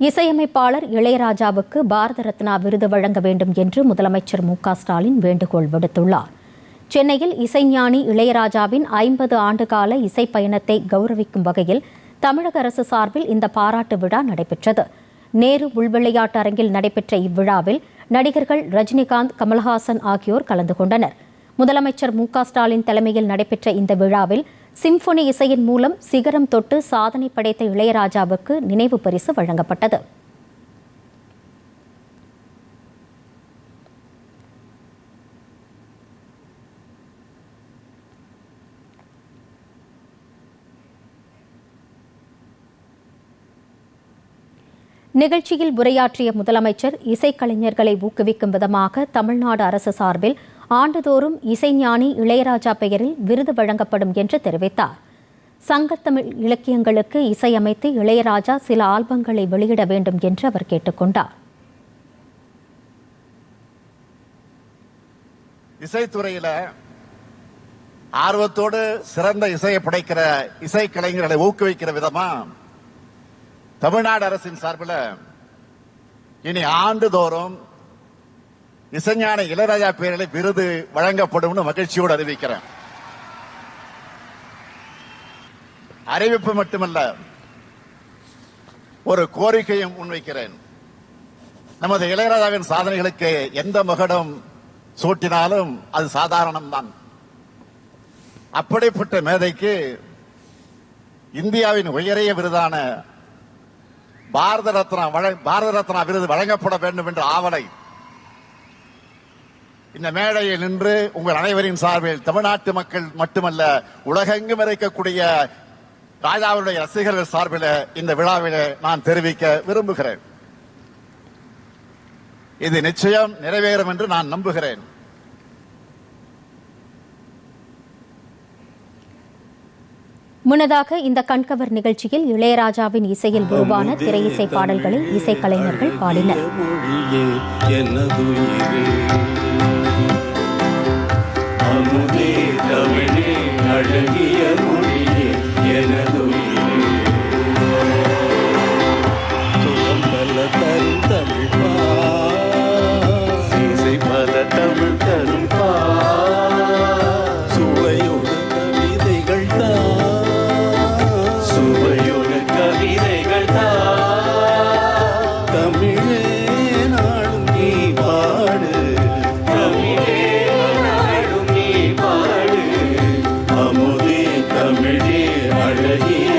இசையமைப்பாளர் இளையராஜாவுக்கு பாரத ரத்னா விருது வழங்க வேண்டும் என்று முதலமைச்சர் மு க ஸ்டாலின் வேண்டுகோள் விடுத்துள்ளார். சென்னையில் இசைஞானி இளையராஜாவின் ஐம்பது ஆண்டுகால இசை பயணத்தை கௌரவிக்கும் வகையில் தமிழக அரசு சார்பில் இந்த பாராட்டு விழா நடைபெற்றது. நேரு உள்விளையாட்டு அரங்கில் நடைபெற்ற இவ்விழாவில் நடிகர்கள் ரஜினிகாந்த் கமல்ஹாசன் ஆகியோர் கலந்து கொண்டனர். முதலமைச்சர் மு க ஸ்டாலின் தலைமையில் நடைபெற்ற இந்த விழாவில் சிம்பொனி இசையின் மூலம் சிகரம் தொட்டு சாதனை படைத்த இளையராஜாவுக்கு நினைவு பரிசு வழங்கப்பட்டது. நிகழ்ச்சியில் உரையாற்றிய முதலமைச்சர் இசைக்கலைஞர்களை ஊக்குவிக்கும் விதமாக தமிழ்நாடு அரசு சார்பில் ஆண்டுதோறும் இசைஞானி இளையராஜா பெயரில் விருது வழங்கப்படும் என்று தெரிவித்தார். சங்கத்தமிழ் இலக்கியங்களுக்கு இசையமைத்து இளையராஜா சில ஆல்பங்களை வெளியிட வேண்டும் என்று அவர் கேட்டுக்கொண்டார். இசைத்துறையில ஆர்வத்தோடு சிறந்த இசையை படைக்கிற இசைக்கலைஞர்களை ஊக்குவிக்கிற விதமா தமிழ்நாடு அரசின் சார்பில் இனி ஆண்டுதோறும் இசைஞான இளையராஜா பேரில் விருது வழங்கப்படும் மகிழ்ச்சியோடு அறிவிக்கிறேன். அறிவிப்பு மட்டுமல்ல ஒரு கோரிக்கையும் முன்வைக்கிறேன். நமது இளையராஜாவின் சாதனைகளுக்கு எந்த மகடம் சூட்டினாலும் அது சாதாரணம்தான். அப்படிப்பட்ட மேதைக்கு இந்தியாவின் உயரிய விருதான பாரத ரத்னா வழ- பாரத ரத்னா விருது வழங்கப்பட வேண்டும் என்ற ஆவலை இந்த மேடையில் நின்று உங்கள் அனைவரின் சார்பில் தமிழ்நாட்டு மக்கள் மட்டுமல்ல உலகெங்கும் இருக்கக்கூடிய ராஜாவுடைய ரசிகர்கள் சார்பில் இந்த விழாவில் நான் தெரிவிக்க விரும்புகிறேன். இது நிச்சயம் நிறைவேறும் என்று நான் நம்புகிறேன். முன்னதாக இந்த கண்கவர் நிகழ்ச்சியில் இளையராஜாவின் இசையில் உருவான திரை இசை பாடல்களை இசைக்கலைஞர்கள் பாடினர். தமிழே அழகிய Yeah.